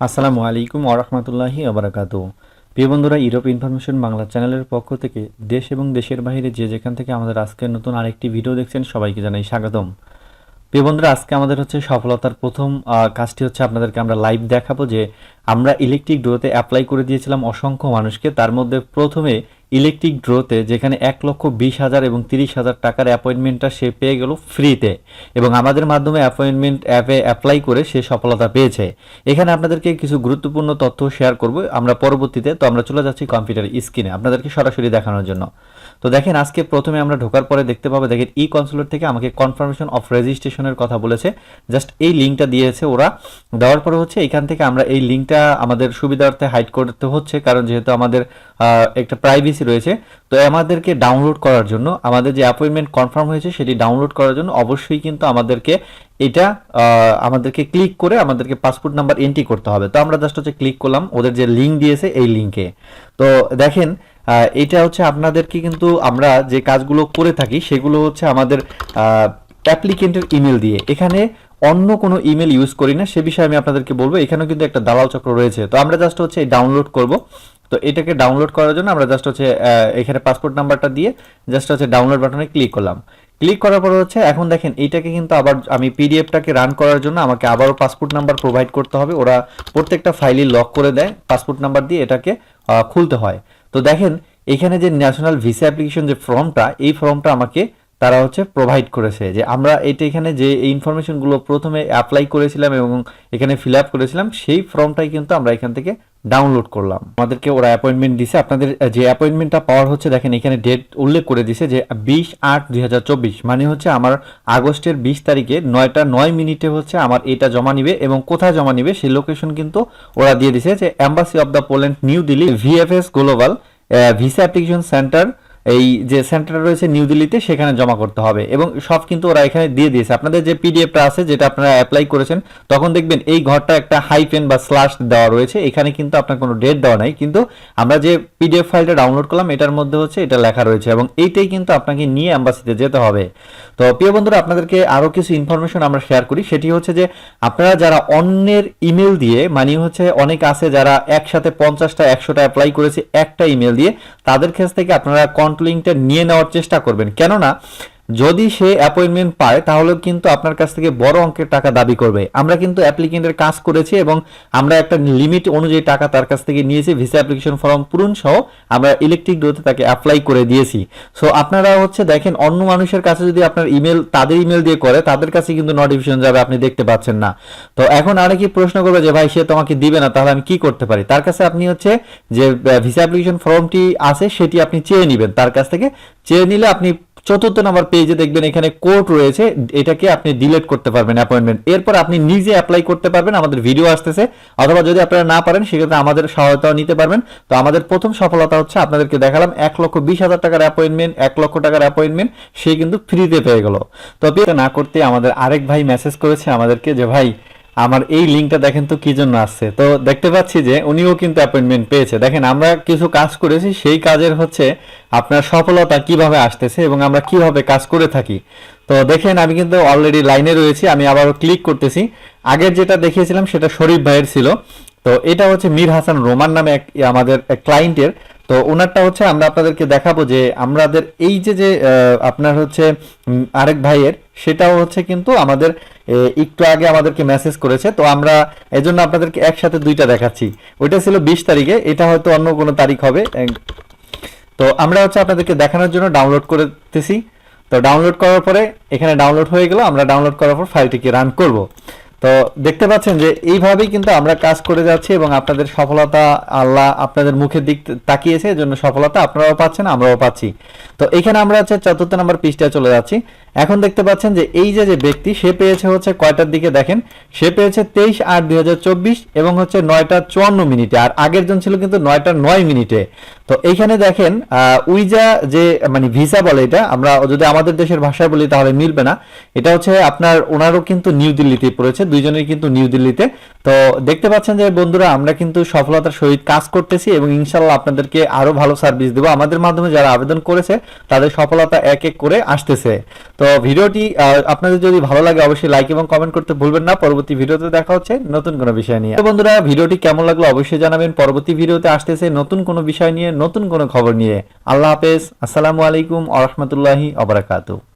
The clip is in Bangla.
আসসালামু আলাইকুম আরহামতুল্লাহি আবরাকাত প্রিয় বন্ধুরা ইউরোপ ইনফরমেশন বাংলা চ্যানেলের পক্ষ থেকে দেশ এবং দেশের বাইরে যে যেখান থেকে আমাদের আজকে নতুন আরেকটি ভিডিও দেখছেন, সবাইকে জানাই স্বাগতম। প্রিয় বন্ধুরা, আজকে আমাদের হচ্ছে সফলতার প্রথম কাজটি হচ্ছে আপনাদেরকে আমরা লাইভ দেখাবো যে আমরা ইলেকট্রিক ডোতে অ্যাপ্লাই করে দিয়েছিলাম অসংখ্য মানুষকে। তার মধ্যে প্রথমে ইলেকট্রিক ড্রোতে যেখানে এক লক্ষ বিশ হাজার এবং তিরিশ হাজার টাকার অ্যাপয়েন্টমেন্টটা সে পেয়ে গেল ফ্রিতে এবং আমাদের মাধ্যমে অ্যাপয়েন্টমেন্ট অ্যাপে অ্যাপ্লাই করে সে সফলতা পেয়েছে। এখানে আপনাদেরকে কিছু গুরুত্বপূর্ণ তথ্য শেয়ার করব। আমরা পরবর্তীতে, তো আমরা চলে যাচ্ছি কম্পিউটার স্ক্রিনে আপনাদেরকে সরাসরি দেখানোর জন্য। তো দেখেন, আজকে প্রথমে আমরা ঢোকার পরে দেখতে পাবো, দেখেন ই কনসুলেট থেকে আমাকে কনফার্মেশন অফ রেজিস্ট্রেশনের কথা বলেছে। জাস্ট এই লিঙ্কটা দিয়েছে ওরা। দেওয়ার পরে হচ্ছে এখান থেকে আমরা এই লিঙ্কটা আমাদের সুবিধার্থে হাইড করতে হচ্ছে, কারণ যেহেতু আমাদের একটা প্রাইভেসি রয়েছে। তো আমাদেরকে ডাউনলোড করার জন্য, আমাদের যে অ্যাপয়েন্টমেন্ট কনফার্ম হয়েছে সেটি ডাউনলোড করার জন্য অবশ্যই কিন্তু আমাদেরকে এটা আমাদেরকে ক্লিক করে আমাদেরকে পাসপোর্ট নাম্বার এন্ট্রি করতে হবে। তো আমরা জাস্ট হচ্ছে ক্লিক করলাম, ওদের যে লিঙ্ক দিয়েছে এই লিঙ্কে তো দেখেন এটা হচ্ছে আপনাদেরকে কিন্তু আমরা যে কাজগুলো করে থাকি, সেগুলো হচ্ছে আমাদের অ্যাপ্লিকেন্টের ইমেল দিয়ে। এখানে অন্য কোনো ইমেল ইউজ করি না, সে বিষয়ে আমি আপনাদেরকে বলব, এখানেও কিন্তু একটা দালাল চক্র রয়েছে। তো আমরা জাস্ট হচ্ছে ডাউনলোড করব। তো এটাকে ডাউনলোড করার জন্য আমরা জাস্ট হচ্ছে এখানে পাসপোর্ট নাম্বারটা দিয়ে জাস্ট হচ্ছে ডাউনলোড বাটনে ক্লিক করলাম। ক্লিক করার পর হচ্ছে, এখন দেখেন এইটাকে কিন্তু আবার আমি পিডিএফটাকে রান করার জন্য আমাকে আবারও পাসপোর্ট নাম্বার প্রোভাইড করতে হবে। ওরা প্রত্যেকটা ফাইলই লক করে দেয়, পাসপোর্ট নাম্বার দিয়ে এটাকে খুলতে হয়। তো দেখেন এখানে যে ন্যাশনাল ভিসা অ্যাপ্লিকেশন যে ফর্মটা এই ফর্মটা আমাকে তারা হচ্ছে প্রোভাইড করেছে যে আমরা এটা এখানে যে ইনফরমেশনগুলো প্রথমে অ্যাপ্লাই করেছিলাম এবং এখানে ফিল আপ করেছিলাম, সেই ফর্মটাই কিন্তু আমরা এখান থেকে ডাউনলোড করলাম। আমাদেরকে ওরা অ্যাপয়েন্টমেন্ট দিছে। আপনাদের যে অ্যাপয়েন্টমেন্টটা পাওয়ার হচ্ছে, দেখেন এখানে ডেট উল্লেখ করে দিছে যে বিশ আট দুই মানে হচ্ছে আমার আগস্টের বিশ তারিখে নয়টা নয় মিনিটে হচ্ছে আমার এটা জমা নিবে এবং কোথায় জমা নিবে, সেই লোকেশন কিন্তু ওরা দিয়ে দিছে যে embassy of the Poland New Delhi VFS global visa application centre এই যে সেন্টার রয়েছে নিউ দিল্লিতে সেখানে জমা করতে হবে। এবং সব কিন্তু ওরা এখানে দিয়ে দিয়েছে। আপনাদের যে পিডিএফটা আছে, যেটা আপনারা অ্যাপ্লাই করেছেন, তখন দেখবেন এই ঘরটা একটা হাইপেন বা স্ল্যাশ দেওয়া রয়েছে। এখানে কিন্তু আপনার কোনো ডেট দেওয়া নাই। কিন্তু আমরা যে পিডিএফ ফাইলটা ডাউনলোড করলাম, এটার মধ্যে হচ্ছে এটা লেখা রয়েছে। এবং এইটাই কিন্তু আপনাকে নিয়ে অ্যাম্বাসিতে যেতে হবে। তো প্রিয় বন্ধুরা, আপনাদেরকে আরও কিছু ইনফরমেশন আমরা শেয়ার করি। সেটি হচ্ছে যে, আপনারা যারা অন্যের ইমেল দিয়ে মানে হচ্ছে অনেক আছে যারা একসাথে পঞ্চাশটা, একশোটা অ্যাপ্লাই করেছে একটা ইমেল দিয়ে, তাদের কাছ থেকে আপনারা কন্ট্রোলিংটা নিয়ে নেওয়ার চেষ্টা করবেন। কেননা যদি সে অ্যাপয়েন্টমেন্ট পায় তাহলে কিন্তু আপনার কাছ থেকে বড় অঙ্কের টাকা দাবি করবে। আমরা কিন্তু অ্যাপ্লিকেন্টের কাজ করেছি এবং আমরা একটা লিমিট অনুযায়ী টাকা তার কাছ থেকে নিয়েছি ভিসা অ্যাপ্লিকেশন ফর্ম পূরণ সহ আমরা ইলেকট্রিক ডোতে তাকে অ্যাপ্লাই করে দিয়েছি। সো আপনারা হচ্ছে দেখেন, অন্য মানুষের কাছে যদি আপনার ইমেল তাদের ইমেল দিয়ে করে, তাদের কাছে কিন্তু নোটিফিকেশন যাবে, আপনি দেখতে পাচ্ছেন না। তো এখন আরেকে প্রশ্ন করবে যে, ভাই, সে তোমাকে দিবে না, তাহলে আমি কি করতে পারি? তার কাছে আপনি হচ্ছে যে ভিসা অ্যাপ্লিকেশন ফর্মটি আছে, সেটি আপনি চেয়ে নেবেন। তার কাছ থেকে চেয়ে নিলে আপনি চতুর্থ নম্বর পেজে দেখবেন এখানে কোড রয়েছে, এটাকে আপনি ডিলিট করতে পারবেন অ্যাপয়েন্টমেন্ট এরপর আপনি নিজে অ্যাপ্লাই করতে পারবেন, আমাদের ভিডিও আসতেছে। অথবা যদি আপনারা না পারেন, সেক্ষেত্রে আমাদের সহায়তাও নিতে পারবেন। তো আমাদের প্রথম সফলতা হচ্ছে, আপনাদেরকে দেখালাম, এক লক্ষ বিশ হাজার টাকার অ্যাপয়েন্টমেন্ট এক লক্ষ টাকার অ্যাপয়েন্টমেন্ট সে কিন্তু ফ্রিতে পেয়ে গেল। তো এটা না করতে আমাদের আরেক ভাই মেসেজ করেছে আমাদেরকে যে, ভাই আমার এই লিঙ্কটা দেখেন তো কি জন্য আসছে তো দেখতে পাচ্ছি যে উনিও কিন্তু অ্যাপয়েন্টমেন্ট পেয়েছে। দেখেন, আমরা কিছু কাজ করেছি, সেই কাজের হচ্ছে আপনার সফলতা কীভাবে আসতেছে এবং আমরা কীভাবে কাজ করে থাকি। তো দেখেন, আমি কিন্তু অলরেডি লাইনে রয়েছি, আমি আবারও ক্লিক করতেছি। আগের যেটা দেখিয়েছিলাম, সেটা শরীফ ভাইয়ের ছিল। তো এটা হচ্ছে মীর হাসান রোমান নামে এক, আমাদের ক্লায়েন্টের তো ওনারটা হচ্ছে আমরা আপনাদেরকে দেখাবো যে আমাদের এই যে যে আপনার হচ্ছে আরেক ভাইয়ের, সেটাও হচ্ছে কিন্তু আমাদের একটু আগে আমাদেরকে মেসেজ করেছে। তো আমরা এজন্য আপনাদেরকে একসাথে দুইটা দেখাচ্ছি। ওইটা ছিল বিশ তারিখে, এটা হয়তো অন্য কোনো তারিখ হবে। তো আমরা হচ্ছে আপনাদেরকে দেখানোর জন্য ডাউনলোড করতেছি। তো ডাউনলোড করার পরে এখানে ডাউনলোড হয়ে গেল। আমরা ডাউনলোড করার পর ফাইলটিকে রান করব। তো দেখতে পাচ্ছেন যে এইভাবেই কিন্তু আমরা কাজ করে যাচ্ছি এবং আপনাদের সফলতা আল্লাহ আপনাদের মুখের দিক তাকিয়েছে, এজন্য সফলতা আপনারাও পাচ্ছেন, আমরাও পাচ্ছি। তো এখানে আমরা হচ্ছে চতুর্থ নম্বর পৃষ্ঠায় চলে যাচ্ছি। এখন দেখতে পাচ্ছেন যে এই যে যে ব্যক্তি, সে পেয়েছে হচ্ছে কয়টার দিকে দেখেন? সে পেয়েছে তেইশ আট দুই এবং হচ্ছে নয়টা চুয়ান্ন মিনিটে, আর আগের জন ছিল কিন্তু নয়টা নয় মিনিটে। তো এইখানে দেখেন উইজা যে মানে ভিসা বলে এটা, আমরা যদি আমাদের দেশের ভাষায় বলি তাহলে মিলবে না। এটা হচ্ছে আপনার, ওনারও কিন্তু নিউ দিল্লিতে পড়েছে দুইজনেই কিন্তু নিউ দিল্লিতে তো দেখতে পাচ্ছেন যে বন্ধুরা, আমরা কিন্তু সফলতার সহিত কাজ করতেছি এবং ইনশাল্লাহ আপনাদেরকে আরও ভালো সার্ভিস দেবো। আমাদের মাধ্যমে যারা আবেদন করেছে, তাদের সফলতা এক এক করে আসতেছে। তো ভিডিওটি আপনাদের যদি ভালো লাগে অবশ্যই লাইক এবং কমেন্ট করতে ভুলবেন না। পরবর্তী ভিডিওতে দেখা হচ্ছে নতুন কোনো বিষয় নিয়ে। বন্ধুরা, ভিডিওটি কেমন লাগল অবশ্যই জানাবেন। পরবর্তী ভিডিওতে আসতেছে নতুন কোনো বিষয় নিয়ে, নতুন কোনো খবর নিয়ে। আল্লাহ হাফেজ। আসসালামু আলাইকুম আ রহমতুল্লাহি আবরাকাতু